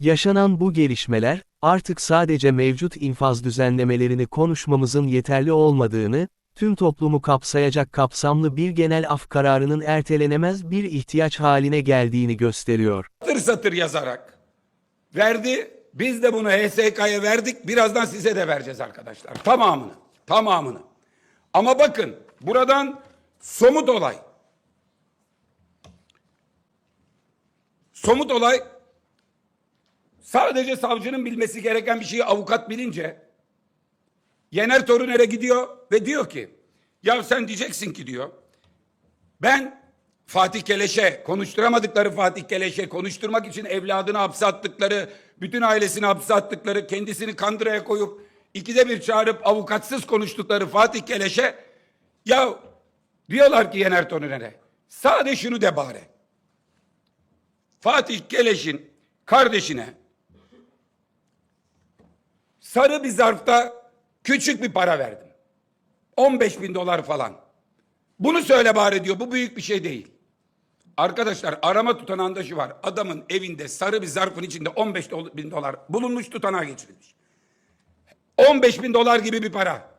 Yaşanan bu gelişmeler, artık sadece mevcut infaz düzenlemelerini konuşmamızın yeterli olmadığını, tüm toplumu kapsayacak kapsamlı bir genel af kararının ertelenemez bir ihtiyaç haline geldiğini gösteriyor. satır satır yazarak verdi. Biz de bunu HSK'ya verdik. Birazdan size de vereceğiz arkadaşlar. Tamamını. Tamamını. Ama bakın buradan somut olay. Somut olay sadece savcının bilmesi gereken bir şeyi avukat bilince Yener Toruner'e gidiyor ve diyor ki ya sen diyeceksin ki diyor ben Fatih Keleş'e konuşturamadıkları Fatih Keleş'e konuşturmak için evladını hapse attıkları, bütün ailesini hapse attıkları, kendisini kandıraya koyup ikide bir çağırıp avukatsız konuştukları Fatih Keleş'e ya diyorlar ki Yener Toruner'e sadece şunu de bari. Fatih Keleş'in kardeşine sarı bir zarfta küçük bir para verdim. 15 bin dolar falan. Bunu söyle bari diyor. Bu büyük bir şey değil. Arkadaşlar arama tutanağında şu var. Adamın evinde sarı bir zarfın içinde 15 dol- bin dolar bulunmuş tutanağa geçirilmiş. 15 bin dolar gibi bir para.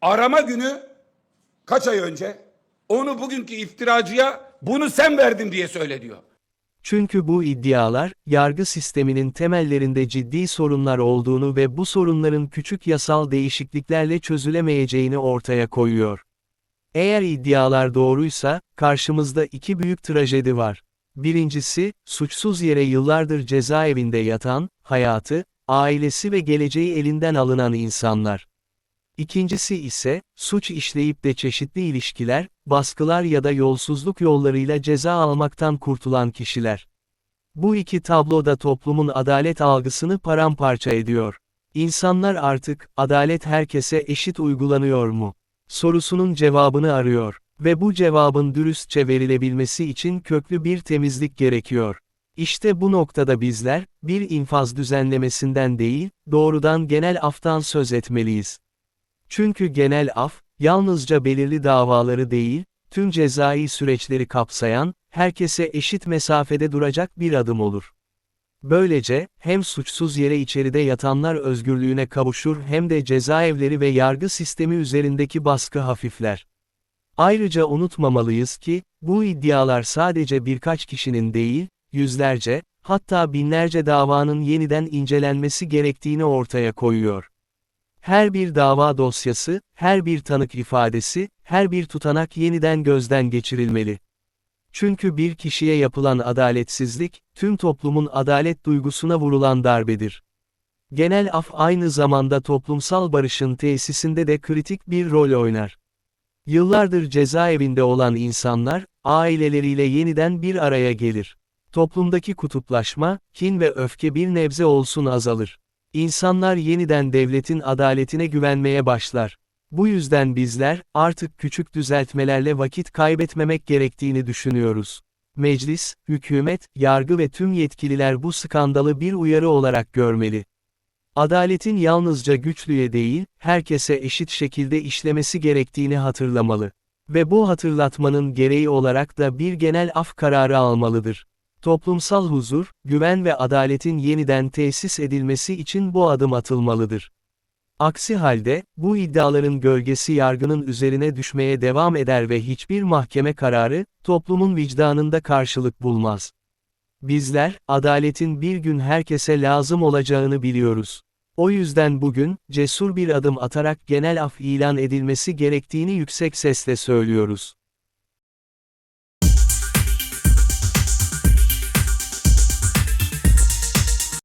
Arama günü kaç ay önce? Onu bugünkü iftiracıya bunu sen verdin diye söyle diyor. Çünkü bu iddialar, yargı sisteminin temellerinde ciddi sorunlar olduğunu ve bu sorunların küçük yasal değişikliklerle çözülemeyeceğini ortaya koyuyor. Eğer iddialar doğruysa, karşımızda iki büyük trajedi var. Birincisi, suçsuz yere yıllardır cezaevinde yatan, hayatı, ailesi ve geleceği elinden alınan insanlar. İkincisi ise, suç işleyip de çeşitli ilişkiler, baskılar ya da yolsuzluk yollarıyla ceza almaktan kurtulan kişiler. Bu iki tablo da toplumun adalet algısını paramparça ediyor. İnsanlar artık, adalet herkese eşit uygulanıyor mu? sorusunun cevabını arıyor. Ve bu cevabın dürüstçe verilebilmesi için köklü bir temizlik gerekiyor. İşte bu noktada bizler, bir infaz düzenlemesinden değil, doğrudan genel aftan söz etmeliyiz. Çünkü genel af, yalnızca belirli davaları değil, tüm cezai süreçleri kapsayan, herkese eşit mesafede duracak bir adım olur. Böylece, hem suçsuz yere içeride yatanlar özgürlüğüne kavuşur hem de cezaevleri ve yargı sistemi üzerindeki baskı hafifler. Ayrıca unutmamalıyız ki, bu iddialar sadece birkaç kişinin değil, yüzlerce, hatta binlerce davanın yeniden incelenmesi gerektiğini ortaya koyuyor. Her bir dava dosyası, her bir tanık ifadesi, her bir tutanak yeniden gözden geçirilmeli. Çünkü bir kişiye yapılan adaletsizlik, tüm toplumun adalet duygusuna vurulan darbedir. Genel af aynı zamanda toplumsal barışın tesisinde de kritik bir rol oynar. Yıllardır cezaevinde olan insanlar, aileleriyle yeniden bir araya gelir. Toplumdaki kutuplaşma, kin ve öfke bir nebze olsun azalır. İnsanlar yeniden devletin adaletine güvenmeye başlar. Bu yüzden bizler, artık küçük düzeltmelerle vakit kaybetmemek gerektiğini düşünüyoruz. Meclis, hükümet, yargı ve tüm yetkililer bu skandalı bir uyarı olarak görmeli. Adaletin yalnızca güçlüye değil, herkese eşit şekilde işlemesi gerektiğini hatırlamalı. Ve bu hatırlatmanın gereği olarak da bir genel af kararı almalıdır. Toplumsal huzur, güven ve adaletin yeniden tesis edilmesi için bu adım atılmalıdır. Aksi halde, bu iddiaların gölgesi yargının üzerine düşmeye devam eder ve hiçbir mahkeme kararı, toplumun vicdanında karşılık bulmaz. Bizler, adaletin bir gün herkese lazım olacağını biliyoruz. O yüzden bugün, cesur bir adım atarak genel af ilan edilmesi gerektiğini yüksek sesle söylüyoruz.